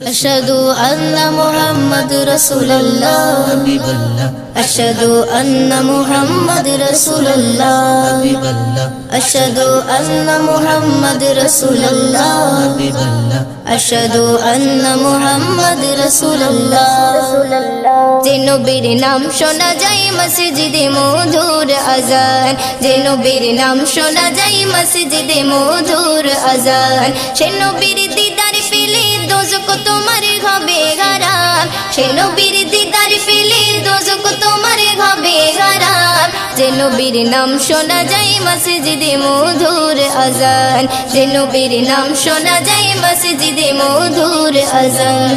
أشهد أن محمد رسول الله حبيب الله أشهد أن محمد رسول الله حبيب الله أشهد أن محمد رسول الله حبيب الله أشهد أن محمد رسول الله যে নবীর নাম শোনা যায় মসজিদে মধুর আজান যে নবীর নাম শোনা যায় মসজিদে মধুর আজান সে নবীর দিদার পেলে দোজক তোমার হবে হারাম সে নবীর দিদার পেলে দোজক তোমার হবে হারাম যে নবীর নাম শোনা যায় মসজিদে মধুর আজান। যে নবীর নাম শোনা যায় মসজিদে মধুর আজান।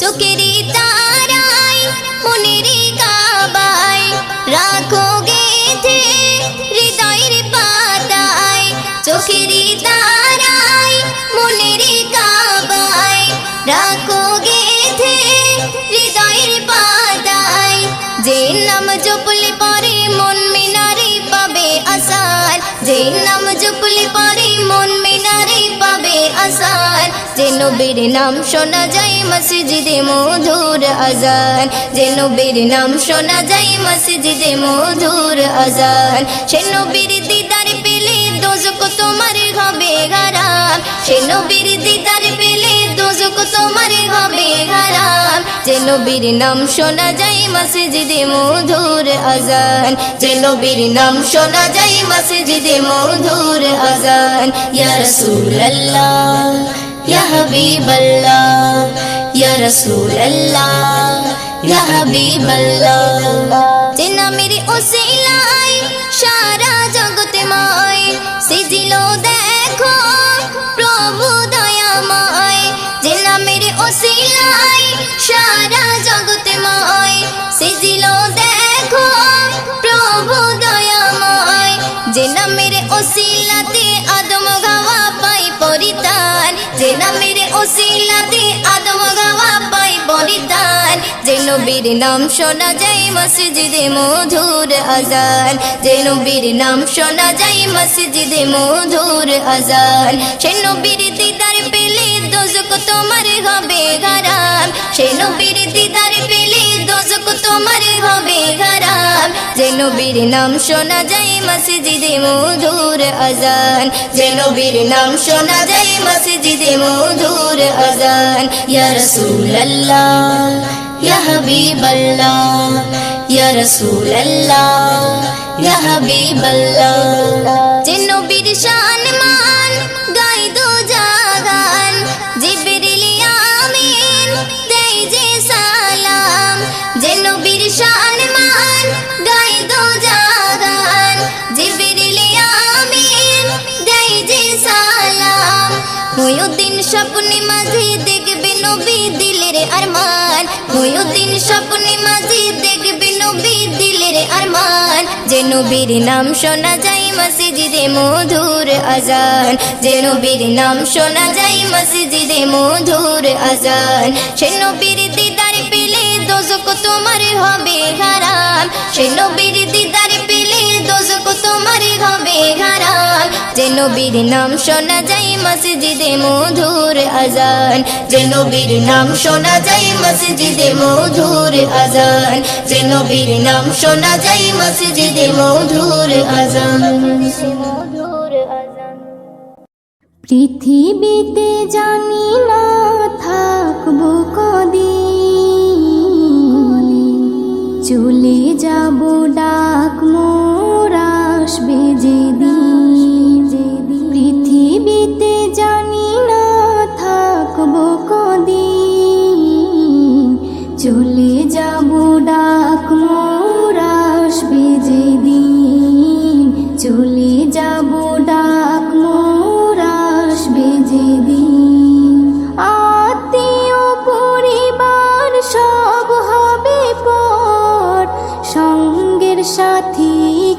চোখেরই তারাই যে নবীর নাম শোনা যায় মসজিদে মধুর আজান। যে নবীর নাম শোনা যায় মসজিদে মধুর আজান। সে নবীর দিদার পেলে দোজক তোমার হবে হারাম। সে নবীর দিদার পেলে দোজক তোমার হবে হারাম। যে নবীর নাম শোনা যায় মসজিদে মধুর আজান। যে নবীর নাম শোনা যায় মসজিদে মধুর আজান। ইয়া রাসূলুল্লাহ। ইয়া হাবিবাল্লাহ ইয়া রাসূলুল্লাহ ইয়া হাবিবাল্লাহ যে নামের ওসিলায় সারা জগতে মায় সিজিল দেখো প্রভু দয়াময় যে নামের ওসিলায় সারা জগতে পরিতান যে নবীর নাম শোনা যায় মসজিদে মধুর আজান। যে নবীর নাম শোনা যায় মসজিদে মধুর আজান। সে নবীর দিদার পেলে দোজক তোমার হবে গারাম সে নবীর দিদার পেলে দোজক তোমার হবে হারাম যে নবীর নাম শোনা যায় মসজিদে মধুর আজান। যে নবীর নাম শোনা যায় মসজিদে মধুর আজান। ইয়া রাসূলুল্লাহ, ইয়া হাবিবাল্লাহ, ইয়া রাসূলুল্লাহ, ইয়া হাবিবাল্লাহ। যে নবীর শান শান মান, গাই দো জাগান। জিবরিল আমিন, দেই যে সালাম। ময়ুদ্দিন স্বপ্নে মাঝে দেখবে নবী দিলের আরমান। ময়ুদ্দিন স্বপ্নে মাঝে দেখবে নবী দিলের আরমান। যে নবীর নাম শোনা যায় মসজিদে মধুর আজান। যে নবীর নাম শোনা যায় মসজিদে মধুর আজান। সে নবীর তোমার হবে হারাম সে নবীর দিদার পেলে দোজক তোমার হবে হারাম যে নবীর নাম শোনা যায় মসজিদে মধুর আজান। যে নবীর নাম শোনা যায় মসজিদে মধুর আজান। যে নবীর নাম শোনা যায় মসজিদে মধুর আজান। মধুর আজান। পৃথিবীতে জানি না থাকব কদিন। চলে যাব ডাক মোর আসবে যেদিন।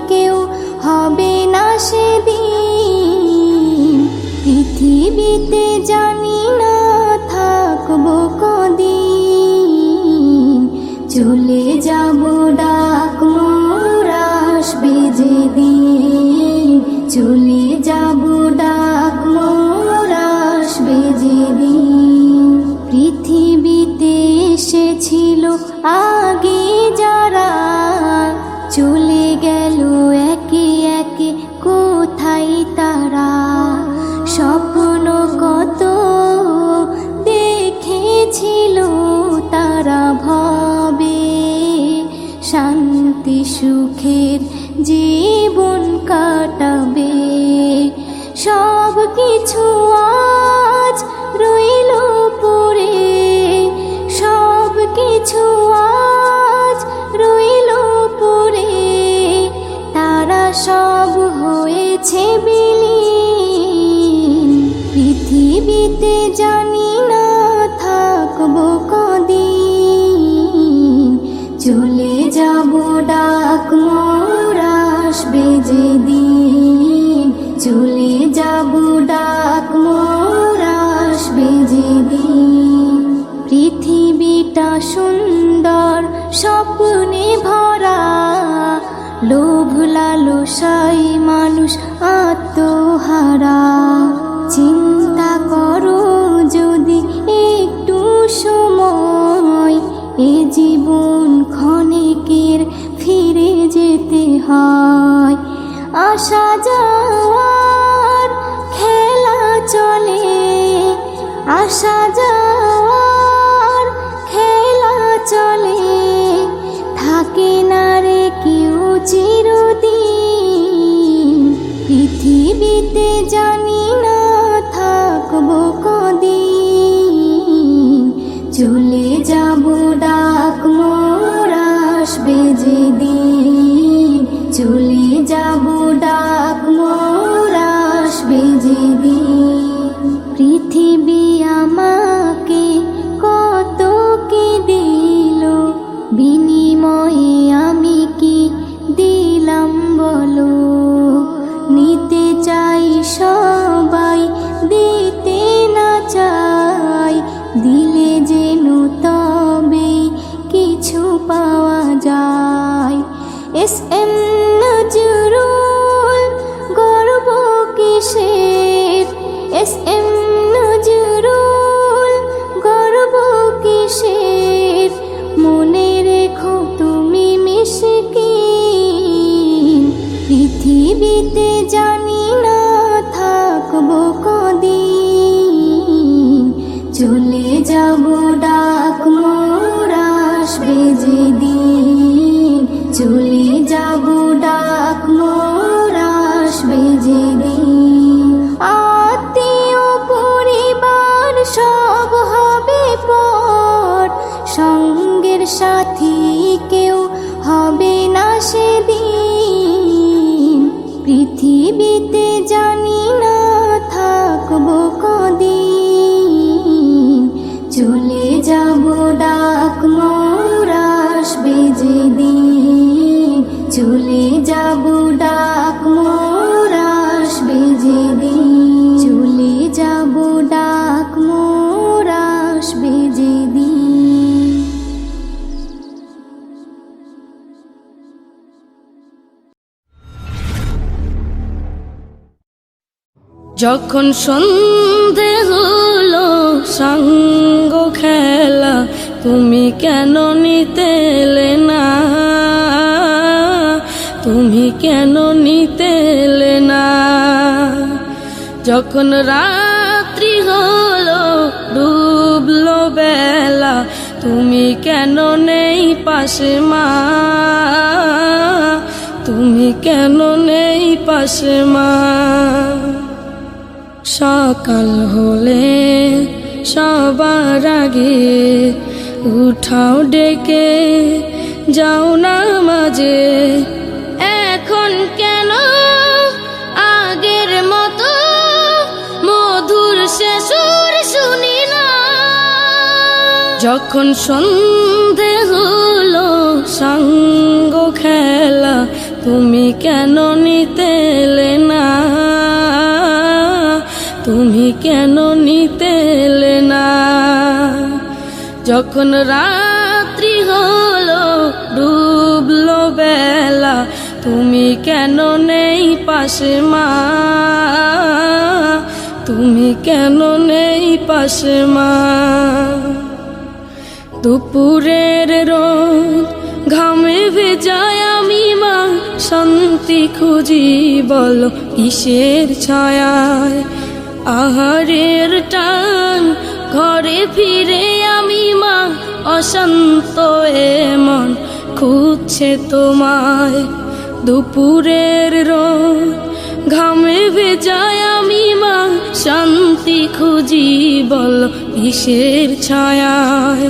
কেউ হবে না সেদিন। পৃথিবীতে জানি না থাকব কদিন। চলে যাব ডাক মোর আসবে যেদিন। চলে যাব কিছু লালসাই মানুষ আত্মহারা। চিন্তা করো যদি একটু সময়, এ জীবন ক্ষণিকের ফিরে যেতে হয়। আশা যাওয়ার আসবে যখন সন্ধে হলো সঙ্গ খেলা, তুমি কেন নিতেলে না? তুমি কেন নিতেলে না? যখন রাত্রি হলো, ডুবলো বেলা, তুমি কেন নেই পাশে মা? তুমি কেন নেই পাশে মা? সকাল হলে সবার আগে উঠাও ডেকে, যাও না মাঝে এখন কেন আগের মতো মধুর শেষুর শুনি না? যখন সন্ধে হলো সঙ্গ খেলা, তুমি কেন নিতে না? তুমি কেন নিতেলে না? যখন রাত্রি হলো, ডুবলো বেলা, তুমি কেন নেই পাশে মা? তুমি কেন নেই পাশে মা? দুপুরের রোদ, ঘামে ভেজায় আমি মা, শান্তি খুঁজি বলো কিসের ছায়ায়? আহারের টান, ঘরে ফিরে আমি মা, অশান্ত এমন খুঁজছে তোমায়। দুপুরের রোদ, ঘামে ভেজায় আমি মা, শান্তি খুঁজি বল কিসের ছায়ায়।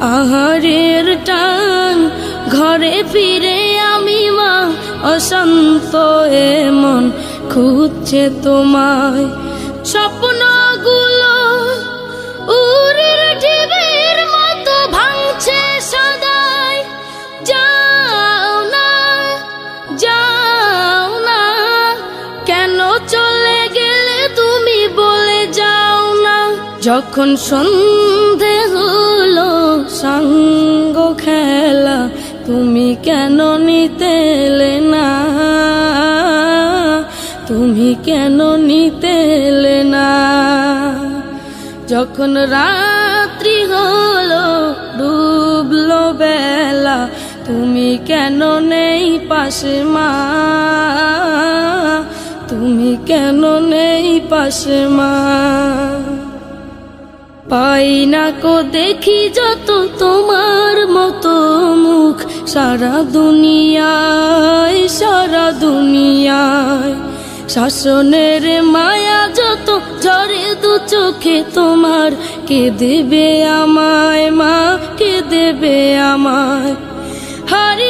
আহারের টান, ঘরে ফিরে আমি মা, অশান্ত এমন খুঁজছে তোমায়। স্বপ্নগুলো উড়ির ঢেবের মতো ভাঙছে সদায় যাও না যাও না, কেন চলে গেলে তুমি বলে যাও না? যখন সন্ধে হলো সঙ্গ খেলা, তুমি কেন নিতেলে না? তুমি কেন নিতেলে না? যখন রাত্রি হলো, ডুবলো বেলা, তুমি কেন নেই পাশে মা? তুমি কেন নেই পাশে মা? পাই না কো দেখি যত তোমার মতো মুখ, সারা দুনিয়ায় সারা দুনিয়ায়। শাসনের মায়া যত ঝরে দু চোখে তোমার। কে দেবে আমায় মা? কে দেবে আমায়? হারিয়ে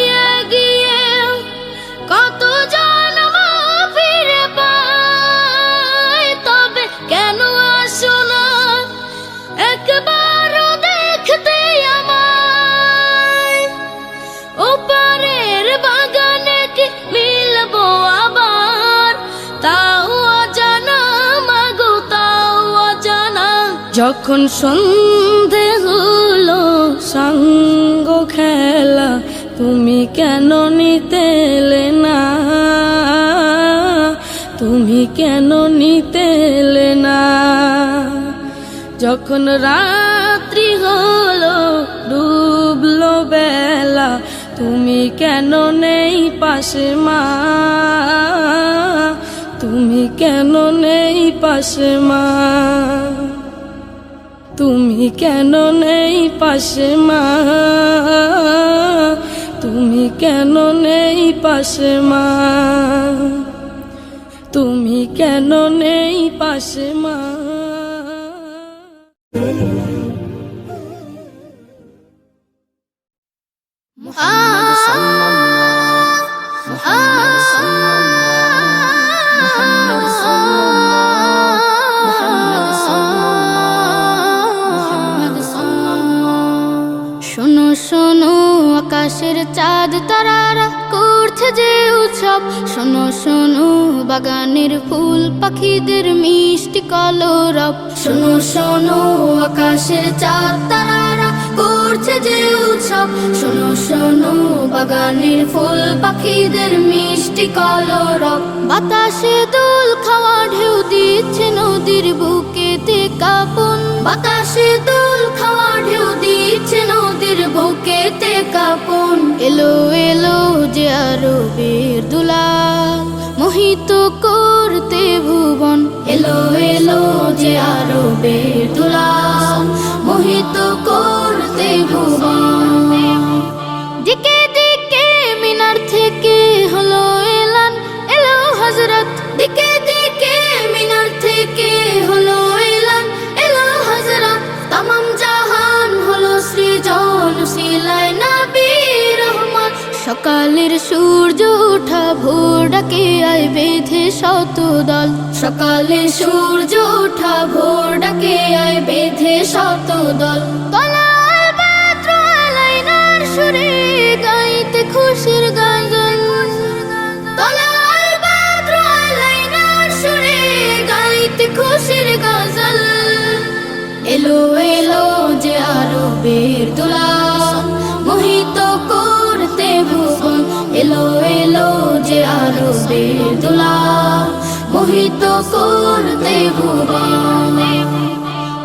যখন সন্ধে হলো, সঙ্গ খেলা, তুমি কেন নিতে এলে না? তুমি কেন নিতেলে না? যখন রাত্রি হলো, ডুবলো বেলা, তুমি কেন নেই পাশে মা? তুমি কেন নেই পাশে মা? তুমি কেন নেই পাশে মা? তুমি কেন নেই পাশে মা? তুমি কেন নেই পাশে মা? শোনো শোনো, বাগানের ফুল, পাখিদের মিষ্টি কলরব। শোনো শোনো, আকাশের চাঁদ, তারারা করছে যে উৎসব। শোনো শোনো, বাগানের ফুল, পাখিদের মিষ্টি কলরব। বাতাসে দোল খাওয়া ঢেউ দিচ্ছে নদীর বুকেতে কাপন। বাতাসে দোল খাওয়া ঢেউ দিচ্ছে নদীর বুকেতে কাপন এলো এলো যে আরও বের দুলাল। মোহিত করতে ভুবন, এলো এলো যে আরও বের দুলাল। মোহিত করতে ভুবন। সকালের সূর্য ওঠা ভোর ডাকে আয় বেঁধে শত দল সকালে সূর্য ওঠা ভোর ডাকে আয় বেঁধে শত দল কলা সুরে গাইতে খুশির গাজন করতে ভুবন এলো এলো যে আরও বের দুলা মোহিত করতে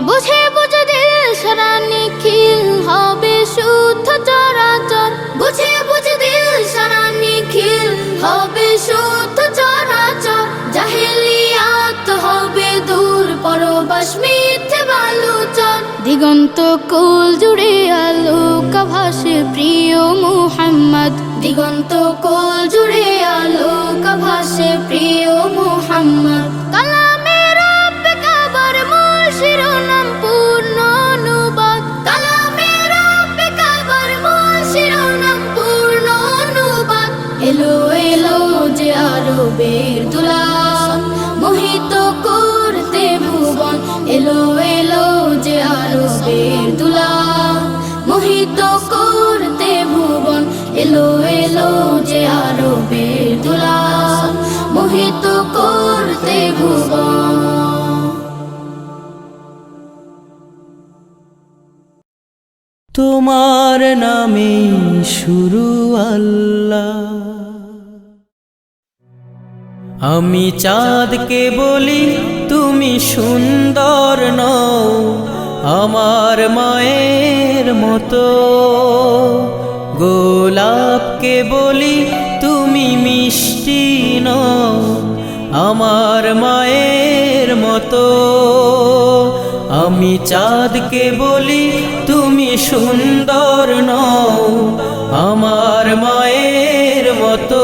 বুঝে বুঝে দিল সারা নিখিল হবে শুদ্ধ চরাচর। বুঝে বুঝে দিল সারা নিখিল হবে শুদ্ধ চরাচর। জাহেলিয়াত হবে দূর পরবাস মিথ্যে বালুচর। দিগন্ত কুল জুড়ে আলোক ভাসে প্রিয় মুহাম্মদ। দিগন্ত কোল জুড়ে আলোক ভাসে প্রিয় মোহাম্মদ। কালামের অনুবাদ। এলো এলো যে আরবের দুলা তোমার নামে শুরু আল্লাহ। আমি চাঁদকে বলি, তুমি সুন্দর নও, আমার মায়ের মতো। গোলাপকে বলি, তুমি মিষ্টি নও আমার মায়ের মতো। আমি চাঁদকে বলি তুমি সুন্দর নও। আমার মায়ের মতো।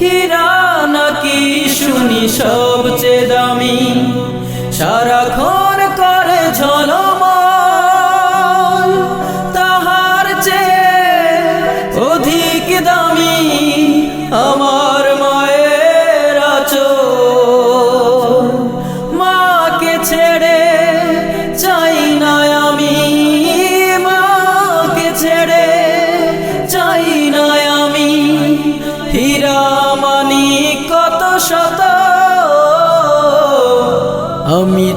হীরা নাকি শুনি সবচেয়ে দামি? সারাক্ষণ করে ঝলমন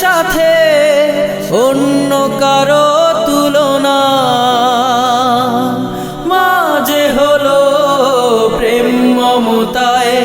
সাথে অন্য কারও তুলনা। মাঝে হলো প্রেম মমতায়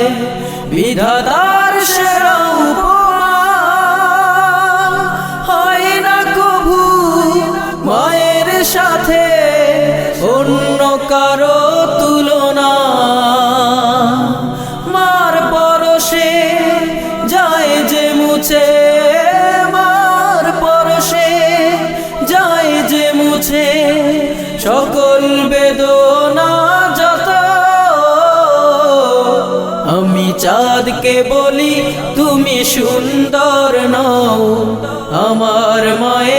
চাঁদকে বলি তুমি সুন্দর নও। আমার মায়ের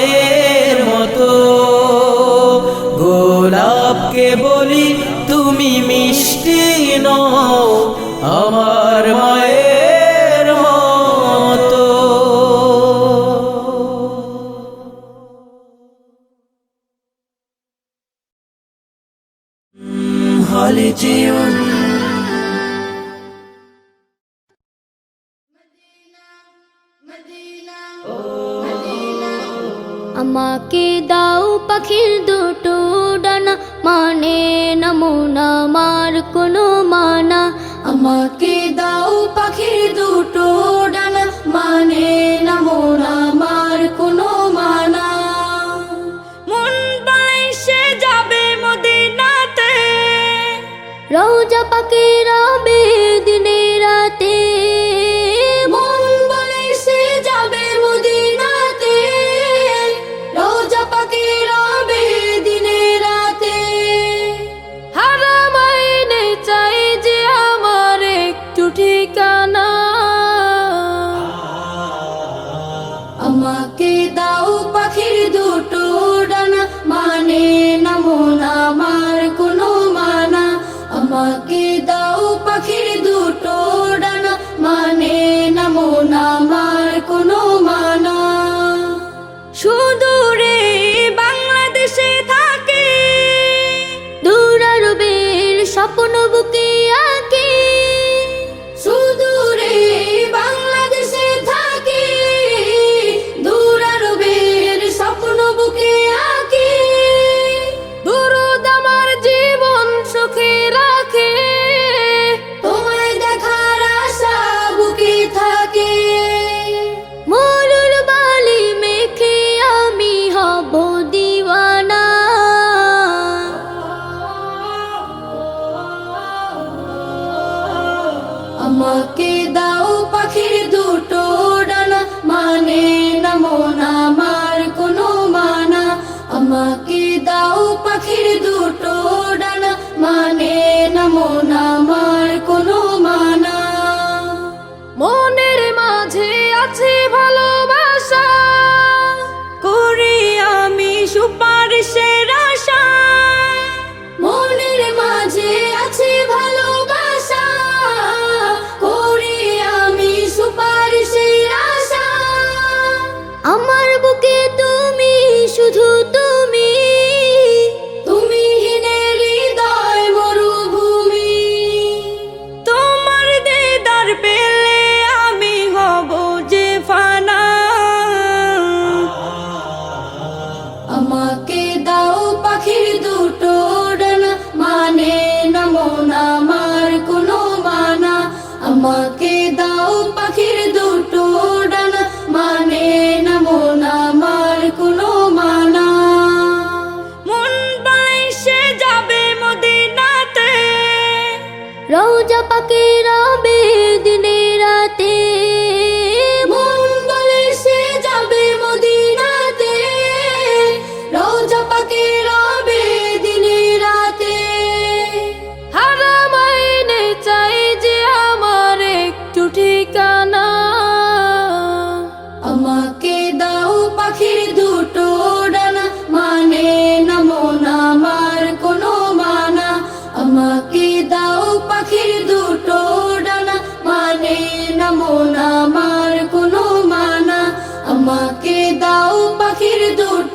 আমাকে দাও পাখির দুটো ডানা মানে নমুনা মার কোনো মানা। আমাকে দাও কে রোজা পাকেরা বেদিনে রাতে। tour.